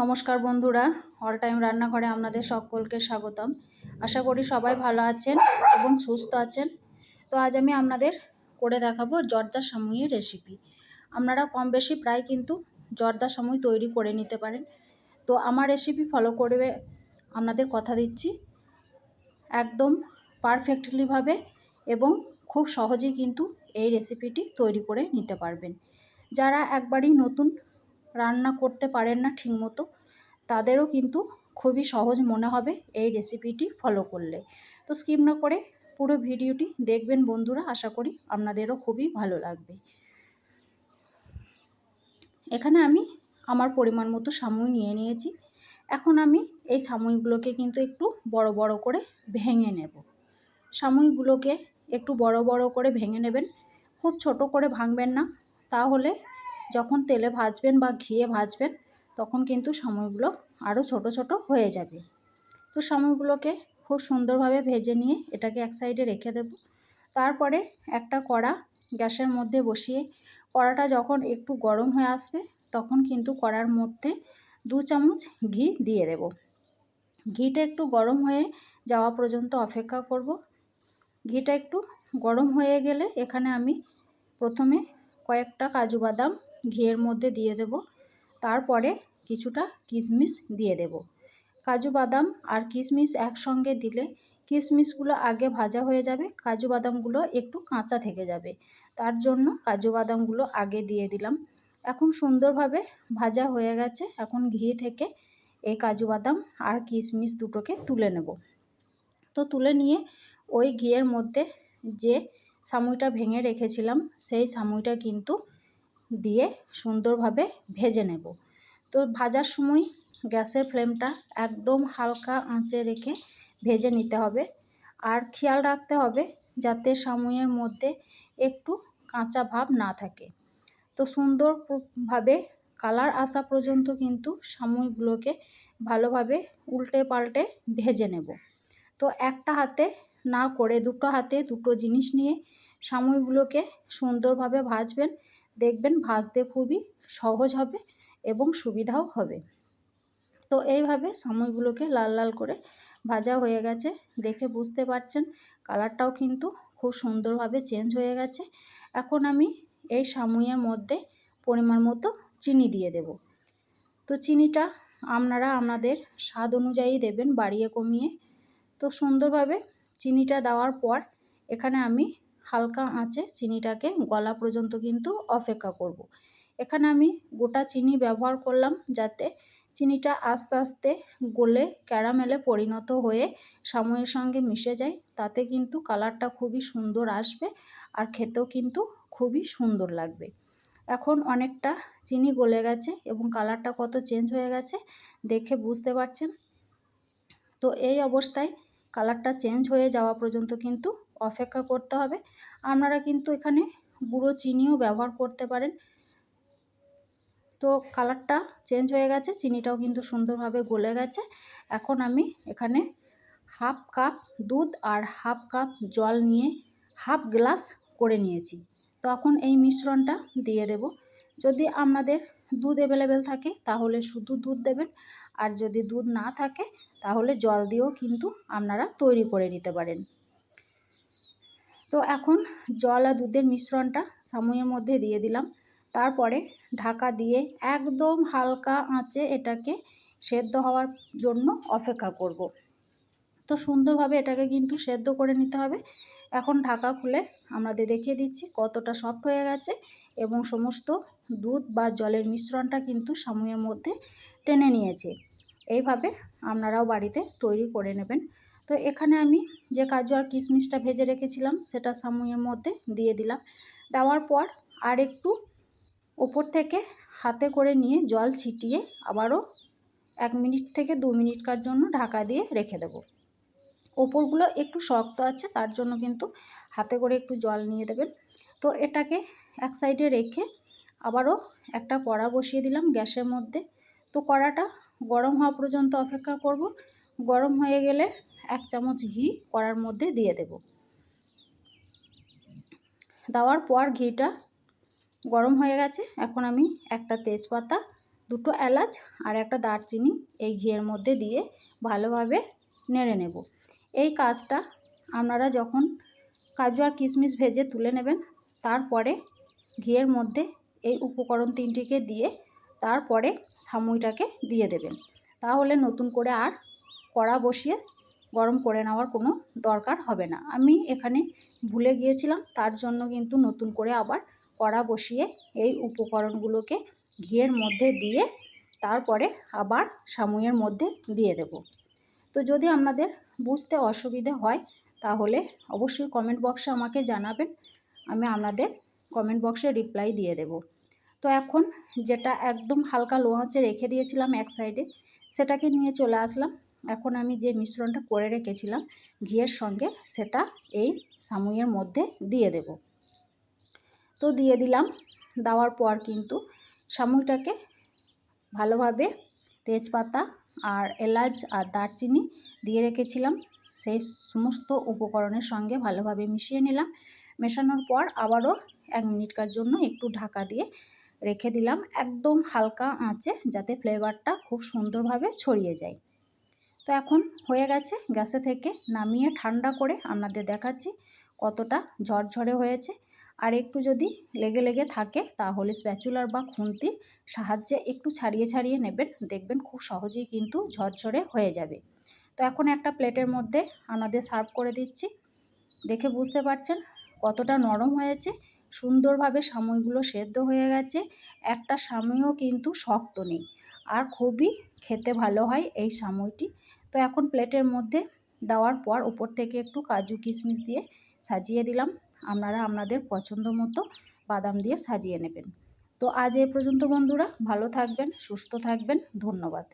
নমস্কার বন্ধুরা all time রান্নাঘরে আপনাদের সকলকে স্বাগতম। আশা করি সবাই ভালো আছেন এবং সুস্থ আছেন। তো আজ আমি আপনাদের করে দেখাবো জর্দা সামুইয়ের রেসিপি আপনারা কম বেশি প্রায় কিন্তু জর্দা সামুই তৈরি করে নিতে পারেন। তো আমার রেসিপি ফলো করবে আপনাদের কথা দিচ্ছি। একদম পারফেক্টলিভাবে এবং খুব সহজেই কিন্তু এই রেসিপিটি তৈরি করে নিতে পারবেন। যারা একবারই নতুন রান্না করতে পারেন না ঠিকমতো, তাদেরও কিন্তু খুবই সহজ মনে হবে এই রেসিপিটি ফলো করলে। তো স্কিপ না করে পুরো ভিডিওটি দেখবেন বন্ধুরা, আশা করি আপনাদেরও খুবই ভালো লাগবে। এখানে আমি আমার পরিমাণ মতো সামুই নিয়ে নিয়েছি। এখন আমি এই সামুইগুলোকে কিন্তু একটু বড় বড় করে ভেঙে নেব। সামুইগুলোকে একটু বড় বড় করে ভেঙে নেবেন, খুব ছোট করে ভাঙবেন না, তাহলে যখন তেলে ভাজবেন বা ঘিয়ে ভাজবেন, তখন কিন্তু সময়গুলো আরও ছোট ছোট হয়ে যাবে। তো সময়গুলোকে খুব সুন্দরভাবে ভেজে নিয়ে এটাকে এক সাইডে রেখে দেব। তারপরে একটা কড়া গ্যাসের মধ্যে বসিয়ে কড়াটা যখন একটু গরম হয়ে আসবে, তখন কিন্তু কড়ার মধ্যে দু চামচ ঘি দিয়ে দেব। ঘিটা একটু গরম হয়ে যাওয়া পর্যন্ত অপেক্ষা করব। ঘিটা একটু গরম হয়ে গেলে এখানে আমি প্রথমে কয়েকটা কাজু বাদাম ঘিয়ের মধ্যে দিয়ে দেব। তারপরে কিছুটা কিশমিশ দিয়ে দেব। কাজু বাদাম আর কিশমিশ একসঙ্গে দিলে কিশমিশগুলো আগে ভাজা হয়ে যাবে। কাজু বাদামগুলো একটু কাঁচা থেকে যাবে। তার জন্য কাজু বাদামগুলো আগে দিয়ে দিলাম। এখন সুন্দরভাবে ভাজা হয়ে গেছে। এখন ঘি থেকে এই কাজু বাদাম আর কিশমিশ দুটোকে তুলে নেব। তো তুলে নিয়ে ওই ঘিয়ের মধ্যে যে সামুইটা ভেঙে রেখেছিলাম, সেই সামুইটা কিন্তু দিয়ে সুন্দরভাবে ভেজে নেব। তো ভাজার সময় গ্যাসের ফ্লেমটা একদম হালকা আঁচে রেখে ভেজে নিতে হবে। আর খেয়াল রাখতে হবে যাতে সামুইয়ের মধ্যে একটু কাঁচা ভাব না থাকে। তো সুন্দরভাবে কালার আসা পর্যন্ত কিন্তু সামুইগুলোকে ভালোভাবে উল্টে পাল্টে ভেজে নেব। তো একটা হাতে না করে দুটো হাতে দুটো জিনিস নিয়ে সামুইগুলোকে সুন্দরভাবে ভাজবেন। দেখবেন ভাজতে খুবই সহজ হবে এবং সুবিধাও হবে। তো এইভাবে সামুইগুলোকে লাল লাল করে ভাজা হয়ে গেছে। দেখে বুঝতে পারছেন কালারটাও কিন্তু খুব সুন্দরভাবে চেঞ্জ হয়ে গেছে। এখন আমি এই সামুইয়ের মধ্যে পরিমাণ মতো চিনি দিয়ে দেব। তো চিনিটা আপনারা আপনাদের স্বাদ অনুযায়ী দেবেন বাড়িয়ে কমিয়ে। তো সুন্দরভাবে চিনিটা দেওয়ার পর এখানে আমি হালকা আঁচে চিনিটাকে গলা পর্যন্ত কিন্তু অপেক্ষা করব। এখানে আমি গোটা চিনি ব্যবহার করলাম যাতে চিনিটা আস্তে আস্তে গলে ক্যারামেলে পরিণত হয়ে সময়ের সঙ্গে মিশে যায়। তাতে কিন্তু কালারটা খুবই সুন্দর আসবে আর খেতেও কিন্তু খুবই সুন্দর লাগবে। এখন অনেকটা চিনি গলে গেছে এবং কালারটা কত চেঞ্জ হয়ে গেছে দেখে বুঝতে পারছেন? তো এই অবস্থায় কালারটা চেঞ্জ হয়ে যাওয়া পর্যন্ত কিন্তু অপেক্ষা করতে হবে। আপনারা কিন্তু এখানে গুঁড়ো চিনিও ব্যবহার করতে পারেন। তো কালারটা চেঞ্জ হয়ে গেছে, চিনিটাও কিন্তু সুন্দরভাবে গলে গেছে। এখন আমি এখানে হাফ কাপ দুধ আর হাফ কাপ জল নিয়ে হাফ গ্লাস করে নিয়েছি। তখন এই মিশ্রণটা দিয়ে দেব। যদি আপনাদের দুধ অ্যাভেলেবেল থাকে, তাহলে শুধু দুধ দেবেন। আর যদি দুধ না থাকে, তাহলে জল দিয়েও কিন্তু আপনারা তৈরি করে নিতে পারেন। তো এখন জল আর দুধের মিশ্রণটা সামুয়ের মধ্যে দিয়ে দিলাম। তারপরে ঢাকা দিয়ে একদম হালকা আঁচে এটাকে সেদ্ধ হওয়ার জন্য অপেক্ষা করব। তো সুন্দরভাবে এটাকে কিন্তু সেদ্ধ করে নিতে হবে। এখন ঢাকা খুলে আমাদের দেখিয়ে দিচ্ছি কতটা সফট হয়ে গেছে এবং সমস্ত দুধ বা জলের মিশ্রণটা কিন্তু সামুয়ের মধ্যে টেনে নিয়েছে। এইভাবে আপনারাও বাড়িতে তৈরি করে নেবেন। তো এখানে আমি যে কাজু আর কিশমিশটা ভেজে রেখেছিলাম, সেটা সামুয়ের মধ্যে দিয়ে দিলাম। দেওয়ার পর আর একটু ওপর থেকে হাতে করে নিয়ে জল ছিটিয়ে আবারও এক মিনিট থেকে দু মিনিটকার জন্য ঢাকা দিয়ে রেখে দেব। ওপরগুলো একটু শক্ত আছে, তার জন্য কিন্তু হাতে করে একটু জল নিয়ে দেবেন। তো এটাকে এক সাইডে রেখে আবারও একটা কড়া বসিয়ে দিলাম গ্যাসের মধ্যে। তো কড়াটা গরম হওয়া পর্যন্ত অপেক্ষা করব। গরম হয়ে গেলে এক চামচ ঘি কড়ার মধ্যে দিয়ে দেব। দেওয়ার পর ঘিটা গরম হয়ে গেছে। এখন আমি একটা তেজপাতা, দুটো এলাচ আর একটা দারচিনি এই ঘিয়ের মধ্যে দিয়ে ভালোভাবে নেড়ে নেব। এই কাজটা আপনারা যখন কাজু আর কিশমিশ ভেজে তুলে নেবেন, তারপরে ঘিয়ের মধ্যে এই উপকরণ তিনটিকে দিয়ে তারপরে সামুইটাকে দিয়ে দেবেন। তাহলে নতুন করে আর কড়া বসিয়ে গরম করে নেওয়ার কোনো দরকার হবে না। আমি এখানে ভুলে গিয়েছিলাম, তার জন্য কিন্তু নতুন করে আবার কড়া বসিয়ে এই উপকরণগুলোকে ঘিয়ের মধ্যে দিয়ে তারপরে আবার সামুইয়ের মধ্যে দিয়ে দেব। তো যদি আপনাদের বুঝতে অসুবিধে হয়, তাহলে অবশ্যই কমেন্ট বক্সে আমাকে জানাবেন, আমি আপনাদের কমেন্ট বক্সে রিপ্লাই দিয়ে দেব। তো এখন যেটা একদম হালকা লো আঁচে রেখে দিয়েছিলাম এক সাইডে সেটাকে নিয়ে চলে আসলাম। এখন আমি যে মিশ্রণটা করে রেখেছিলাম ঘিয়ের সঙ্গে, সেটা এই সামুইয়ের মধ্যে দিয়ে দেব। তো দিয়ে দিলাম। দেওয়ার পর কিন্তু সামুইটাকে ভালোভাবে তেজপাতা আর এলাচ আর দারচিনি দিয়ে রেখেছিলাম। সেই সমস্ত উপকরণের সঙ্গে ভালোভাবে মিশিয়ে নিলাম। মেশানোর পর আবারও এক মিনিটকার জন্য একটু ঢাকা দিয়ে রেখে দিলাম। একদম হালকা আঁচে যাতে ফ্লেভারটা খুব সুন্দরভাবে ছড়িয়ে যায়। তো এখন হয়ে গেছে গ্যাসে থেকে নামিয়ে ঠান্ডা করে আপনাদের দেখাচ্ছি কতটা ঝরঝরে হয়েছে। আর একটু যদি লেগে লেগে থাকে তাহলে স্প্যাচুলার বা খুন্তির সাহায্যে একটু ছাড়িয়ে ছাড়িয়ে নেবেন। দেখবেন খুব সহজেই কিন্তু ঝরঝরে হয়ে যাবে। তো এখন একটা প্লেটের মধ্যে আপনাদের সার্ভ করে দিচ্ছি। দেখে বুঝতে পারছেন কতটা নরম হয়েছে। সুন্দরভাবে সাময়গুলো সেদ্ধ হয়ে গেছে। একটা সাময়ও কিন্তু শক্ত নেই। আর খুবই খেতে ভালো হয় এই সাময়টি তো এখন প্লেটের মধ্যে দেওয়ার পর উপর থেকে একটু কাজু কিশমিশ দিয়ে সাজিয়ে দিলাম। আপনারা আপনাদের পছন্দ মতো বাদাম দিয়ে সাজিয়ে নেবেন। তো আজ এ পর্যন্ত বন্ধুরা ভালো থাকবেন, সুস্থ থাকবেন, ধন্যবাদ।